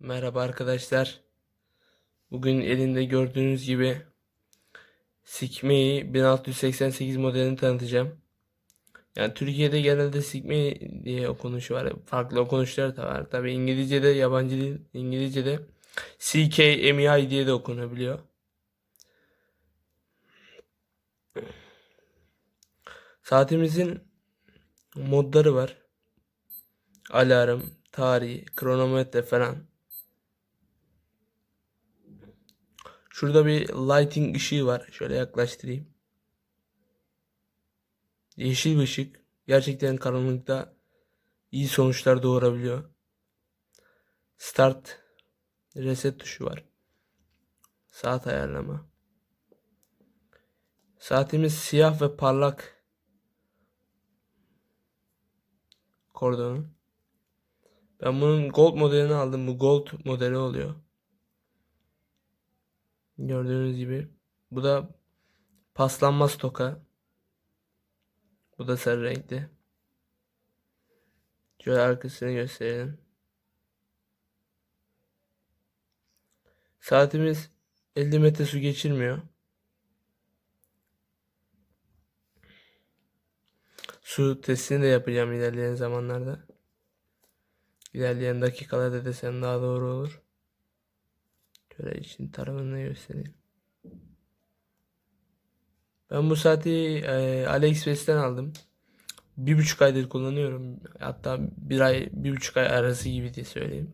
Merhaba arkadaşlar. Bugün elimde gördüğünüz gibi Sikmeyi 1688 modelini tanıtacağım. Yani Türkiye'de genelde Sikmeyi diye okunuşu var. Farklı okunuşlar da var. Tabi İngilizce'de yabancı dil İngilizce'de CKMEI diye de okunabiliyor. Saatimizin modları var. Alarm, tarih, kronometre falan. Şurada bir lighting ışığı var. Şöyle yaklaştırayım. Yeşil ışık. Gerçekten karanlıkta iyi sonuçlar doğurabiliyor. Start reset tuşu var. Saat ayarlama. Saatimiz siyah ve parlak kordonu. Ben bunun gold modelini aldım. Bu gold modeli oluyor. Gördüğünüz gibi. Bu da paslanmaz toka. Bu da sarı renkli. Şöyle arkasını gösterelim. Saatimiz 50 metre su geçirmiyor. Su testini de yapacağım ilerleyen zamanlarda. İlerleyen dakikalarda desem daha doğru olur. Şöyle için tarafını göstereyim. Ben bu saati e, AliExpress'ten aldım. Bir buçuk aydır kullanıyorum. Hatta bir ay, bir buçuk ay arası gibi diye söyleyeyim.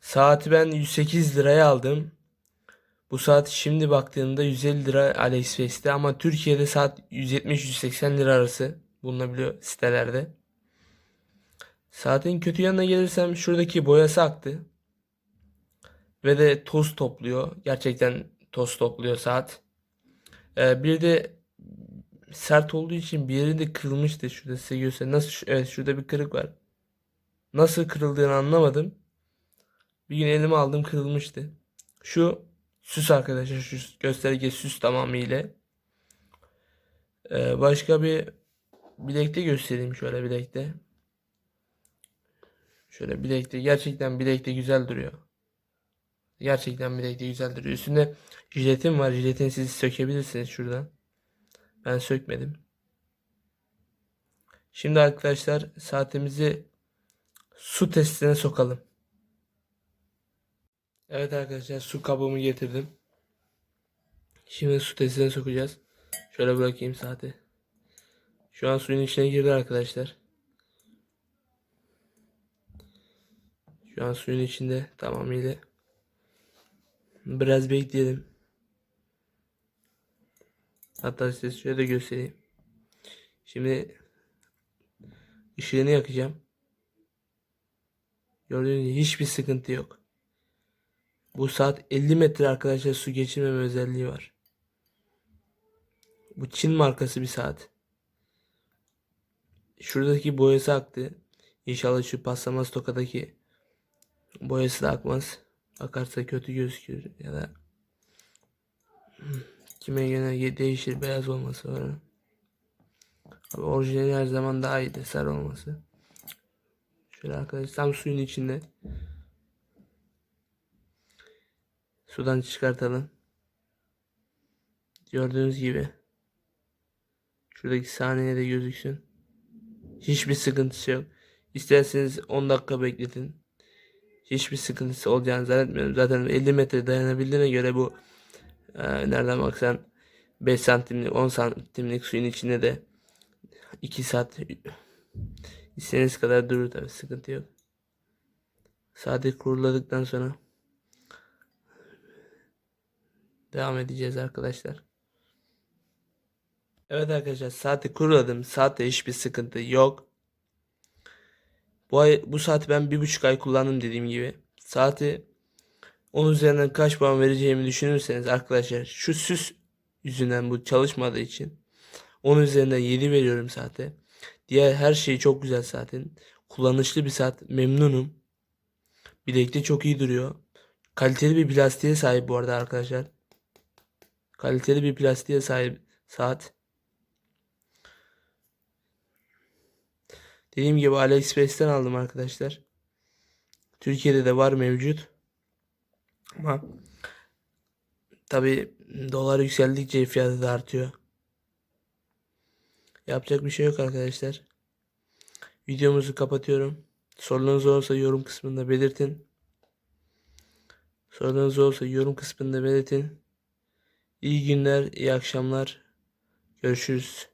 Saati ben 108 liraya aldım. Bu saat şimdi baktığımda 150 lira AliExpress'te ama Türkiye'de saat 170-180 lira arası bulunabiliyor sitelerde. Saatin kötü yanına gelirsem şuradaki boyası aktı. Ve de toz topluyor. Gerçekten toz topluyor saat. Ee, bir de sert olduğu için bir yeri de kırılmıştı. Şurada size göstereyim. Nasıl? Evet şurada bir kırık var. Nasıl kırıldığını anlamadım. Bir gün elime aldım kırılmıştı. Şu süs arkadaşlar. Şu gösterge süs tamamıyla. Ee, başka bir bilekte göstereyim şöyle bilekte. Şöyle bilekte. Gerçekten bilekte güzel duruyor. Gerçekten bilekte güzel duruyor. Üstünde jiletim var. Jiletini siz sökebilirsiniz şuradan. Ben sökmedim. Şimdi arkadaşlar saatimizi su testine sokalım. Evet arkadaşlar su kabımı getirdim. Şimdi su testine sokacağız. Şöyle bırakayım saati. Şu an suyun içine girdi arkadaşlar. Şu an suyun içinde tamamıyla. Biraz bekleyelim. Hatta size şöyle de göstereyim. Şimdi ışığını yakacağım. Gördüğünüz gibi hiçbir sıkıntı yok. Bu saat 50 metre arkadaşlar su geçirmeme özelliği var. Bu Çin markası bir saat. Şuradaki boyası aktı. İnşallah şu paslamaz tokadaki boyası da akmaz. Akarsa kötü gözükür ya da kime göre değişir beyaz olması var. Abi orijinali her zaman daha iyi sarı olması. Şöyle arkadaşlar tam suyun içinde. Sudan çıkartalım. Gördüğünüz gibi. Şuradaki saniye de gözüksün. Hiçbir sıkıntısı yok. İsterseniz 10 dakika bekletin. Hiçbir sıkıntısı olacağını zannetmiyorum. Zaten 50 metre dayanabildiğine göre bu e, nereden baksan 5 santimlik 10 santimlik suyun içinde de 2 saat istediğiniz kadar durur tabi sıkıntı yok. Saati kuruladıktan sonra devam edeceğiz arkadaşlar. Evet arkadaşlar saati kuruladım. Saatte hiçbir sıkıntı yok. Bu ay bu saati ben bir buçuk ay kullandım dediğim gibi. Saati 10 üzerinden kaç puan vereceğimi düşünürseniz arkadaşlar şu süs yüzünden bu çalışmadığı için 10 üzerinden 7 veriyorum saate. Diğer her şey çok güzel saatin. Kullanışlı bir saat. Memnunum. Bilekte çok iyi duruyor. Kaliteli bir plastiğe sahip bu arada arkadaşlar. Kaliteli bir plastiğe sahip saat. Dediğim gibi AliExpress'ten aldım arkadaşlar. Türkiye'de de var mevcut. Ama tabi dolar yükseldikçe fiyatı da artıyor. Yapacak bir şey yok arkadaşlar. Videomuzu kapatıyorum. Sorularınız olursa yorum kısmında belirtin. Sorularınız olursa yorum kısmında belirtin. İyi günler, iyi akşamlar. Görüşürüz.